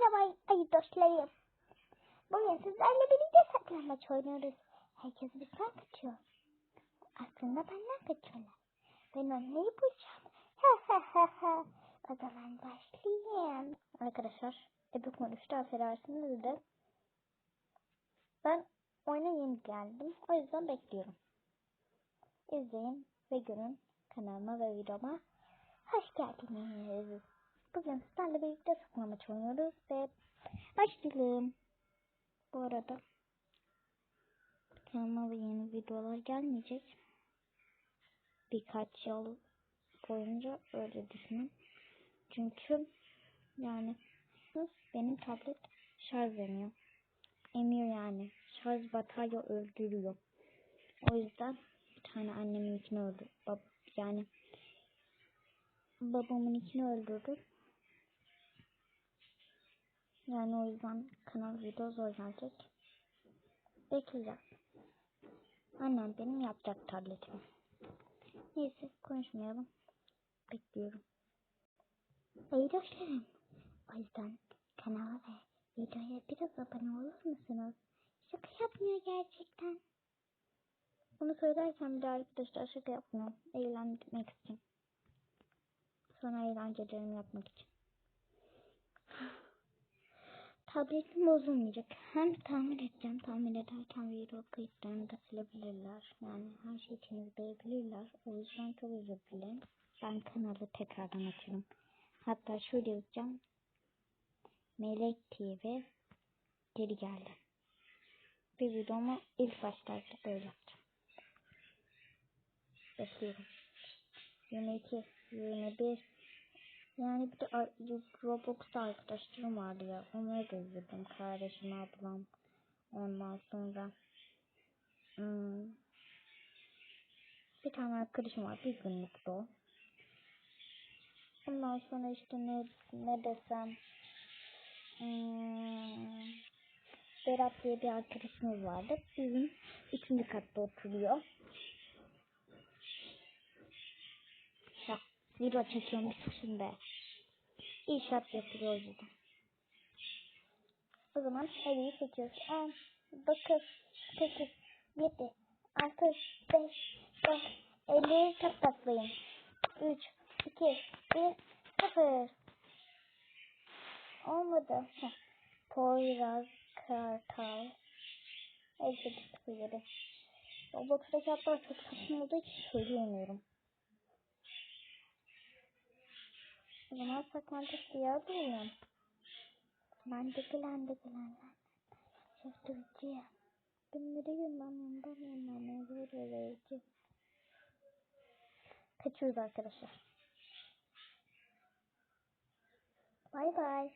Merhaba ayı dostlarım. Bugün sizlerle birlikte saklambaç oynuyoruz. Herkes bizden kaçıyor. Aslında benden kaçıyorlar. Ben onları bulacağım. Ha ha ha ha. O zaman başlayayım. Arkadaşlar Ebu konuştu affedersiniz de. Ben oyuna yeni geldim. O yüzden bekliyorum. İzleyin ve görün kanalıma ve videoma. Hoş geldiniz. Bugün sizlerle birlikte saklamaç oynuyoruz ve başlayalım. Bu arada kanalıma yeni videolar gelmeyecek. Birkaç yıl boyunca öyle düşünün. Çünkü yani benim tablet şarj vermiyor. Emir yani. Şarj batarya öldürüyor. O yüzden bir tane annemin ikini öldü. Yani babamın ikini öldürdü. Yani o yüzden kanal video zor gelecek. Bekleyeceğim. Annem benim yapacak tabletimi. Neyse konuşmayalım. Bekliyorum. İyi dostlarım. O yüzden kanala ve videoya biraz abone olur musunuz? Şaka yapmıyor gerçekten. Bunu söylerken bir arkadaşlar şaka yapmıyorum. Eğlenmek için. Sonra eğlencelerimi yapmak için. Tabletim bozulmayacak. Hem tamir edeceğim. Tamir ederken video kayıtlarını da silebilirler. Yani her şey için izleyebilirler. O yüzden çok özür dilerim. Ben kanalı tekrardan açarım. Hatta şöyle yazacağım. Melek TV geri geldi. Bir videomu ilk başlarda böyle yapacağım. Bekliyorum. 22, 21, yani bir de Roblox'ta arkadaşlarım vardı ya. Onları izledim. Kardeşim, ablam. Ondan sonra hmm, bir tane arkadaşım var. Bir günlükte o. Ondan sonra işte ne, ne desem hmm, Berat diye bir arkadaşımız vardı. Bizim üçüncü katta oturuyor. Ya, video çekiyorum susun be. İnşaat yapılıyor o yüzden. O zaman hediye seçiyoruz. 10, 9, 8, 7, 6, 5, 4, 50 çok tatlıyım. 3, 2, 1, 0. Olmadı. Heh. Poyraz, Kartal. Neyse yeri. Roblox'taki hatlar çok saçma olduğu için söyleyemiyorum. Bir yer bulayım. Ben de gülen de gülen. Şaşırtıcı. Günleri günden yandan yandan ne verici. Kaçıyoruz arkadaşlar. Bay bay.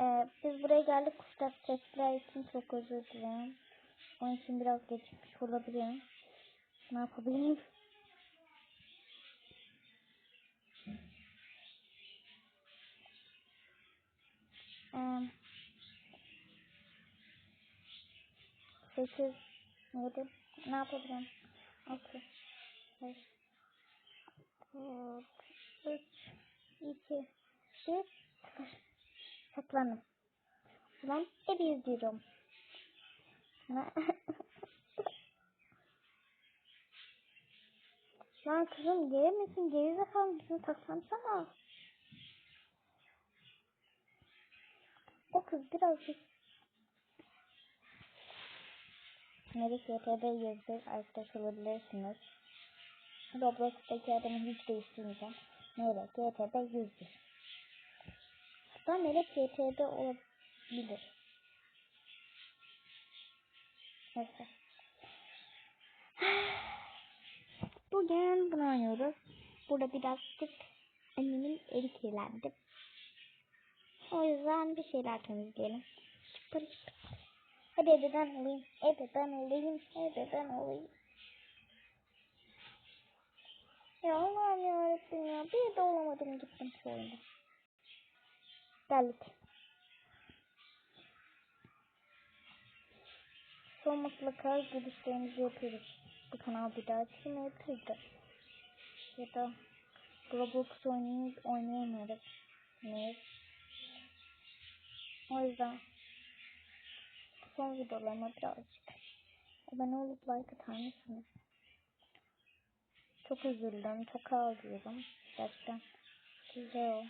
Ee, biz buraya geldik kuşak sesler için çok özür dilerim. Onun için biraz geçmiş olabilirim. Ne yapabilirim? Ee, 8 7 ne yapabilirim? 6 5 4 3 2 1 0 planım. Ben ev izliyorum. Lan kızım geri misin? Geri zekalı mısın? Taklansana. O kız birazcık Melik YTB yazıp arkadaş olabilirsiniz. Roblox'taki adamı hiç değiştirmeyeceğim. Melik YTB 101. Hatta Melek YTB olabilir. Neyse. Bugün bunu oynuyoruz. Burada birazcık annemin eli kirlendi. O yüzden bir şeyler temizleyelim. Çıpır çıpır. Hadi evden olayım. Evden olayım. Evden olayım. Ya Allah'ım yarabbim ya. Bir de olamadım gittim şu oyunda. Geldik. Son mutlaka girişlerimizi yapıyoruz. Bu kanal bir daha çıkmayabilirdi. Ya da Roblox oynayıp oynayamıyoruz. Ne? O yüzden son videolarıma birazcık abone olup like atar? Çok üzüldüm, çok ağlıyorum. Gerçekten güzel.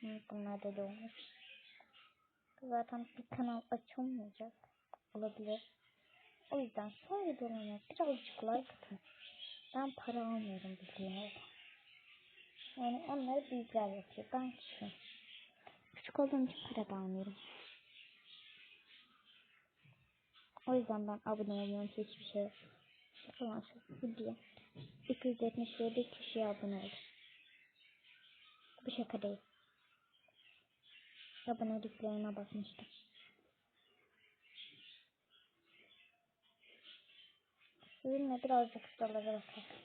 Hı, Bunlar da olmuş. Zaten bir kanal açılmayacak. Olabilir. O yüzden son videolarıma birazcık like atın. Ben para almıyorum bildiğiniz. Yani onları büyükler yapıyor. Ben küçüğüm. Küçük olduğum için para da almıyorum. O yüzden ben abone olmuyorum hiçbir şey. Falan video. 277 kişiye abone oldu. Bu şaka değil. Aboneliklerine bakmıştım. Sizinle birazcık sıralara bakalım.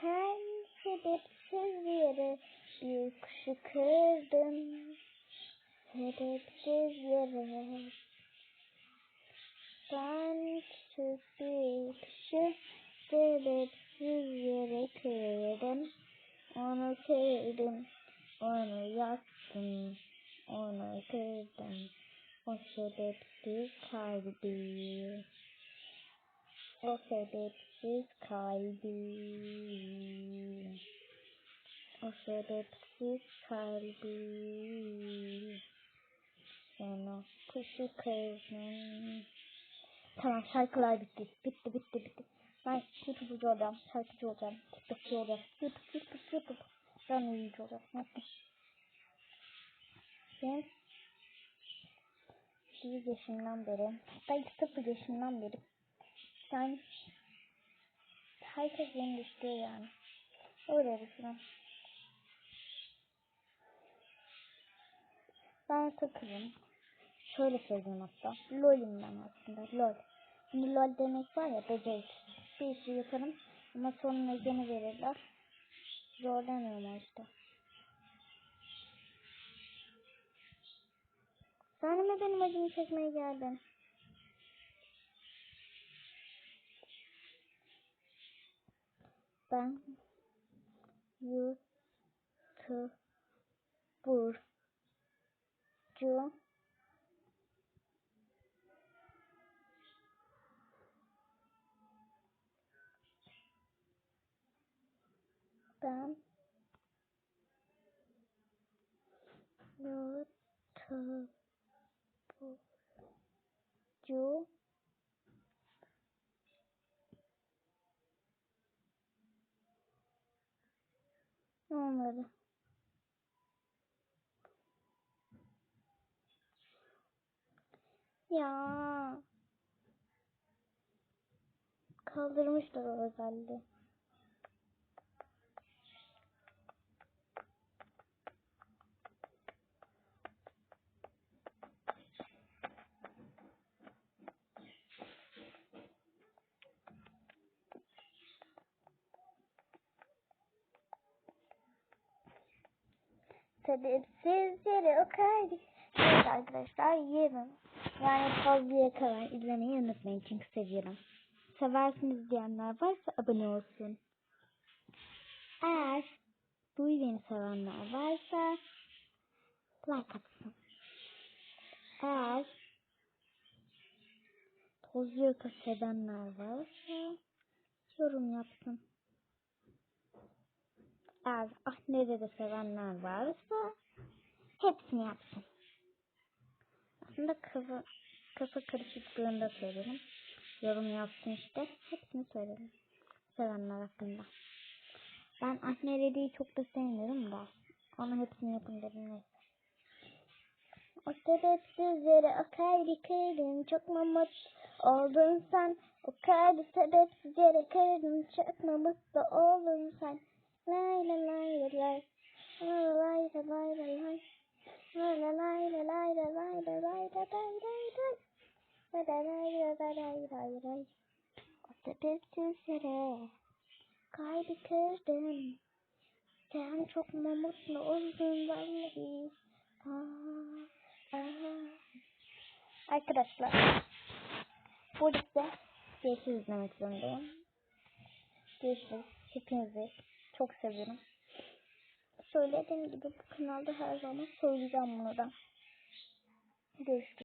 Sen sebepsiz yere bir kuşu kırdın. Yere. Ben bir kuşu sebepsiz yere kırdım. Onu kırdım. Onu yaktım. Onu kırdım. O sebepsiz kalbi. O sebepsiz kalbi. O sebepsiz kalbi. O kuşu kırdın. Tamam şarkılar bitti. Bitti bitti bitti. Ben YouTube'cu olacağım. Şarkıcı olacağım. TikTokçu olacağım. YouTube YouTube YouTube. Ben oyuncu olacağım. Nasıl? Ben 8 yaşından beri, belki 0 yaşından beri yani herkes beni istiyor yani. Öyle düşünün. Ben sıkılım. Şöyle söyleyeyim hatta. LOL'im ben aslında. LOL. Şimdi LOL demek var ya beceriksiz. Bir işi yaparım ama sonuna gene verirler. Zorlanıyorum işte. Sen mi benim acımı çekmeye geldin? Ben YouTuber'cu ben YouTuber'cu Ne olmadı? Ya. Kaldırmışlar o özelliği. Sebepsiz yere o kaydı. Evet arkadaşlar yarın yani fazlaya kadar izlemeyi unutmayın çünkü seviyorum. Seversiniz diyenler varsa abone olsun. Eğer bu beni sevenler varsa like atsın. Eğer toz yaka sevenler varsa yorum yapsın. Eğer Ahmet'e de sevenler varsa hepsini yapsın. Aslında kafa, kafa karışıklığında söylerim. Yorum yapsın işte. Hepsini söylerim. Sevenler hakkında. Ben Ahmet'i çok da sevmiyorum da. Ona hepsini yapın dedim neyse. O sebepsiz yere akar kırdın çok mu mutlu oldun sen O kadar sebepsiz yere kırdın çok mu mutlu oldun sen Lay la lay la lay La la lay la lay la lay La la lay la lay la lay la lay la lay lay lay La la lay la la lay lay lay dipsiz yere kalbi kırdım. Sen çok mu mutlu oldun vallahi. Aa, aa. Arkadaşlar burada size demek zorundayım. Görüşürüz. Hepinizi çok seviyorum. Söylediğim gibi bu kanalda her zaman söyleyeceğim bunu da. Görüşürüz.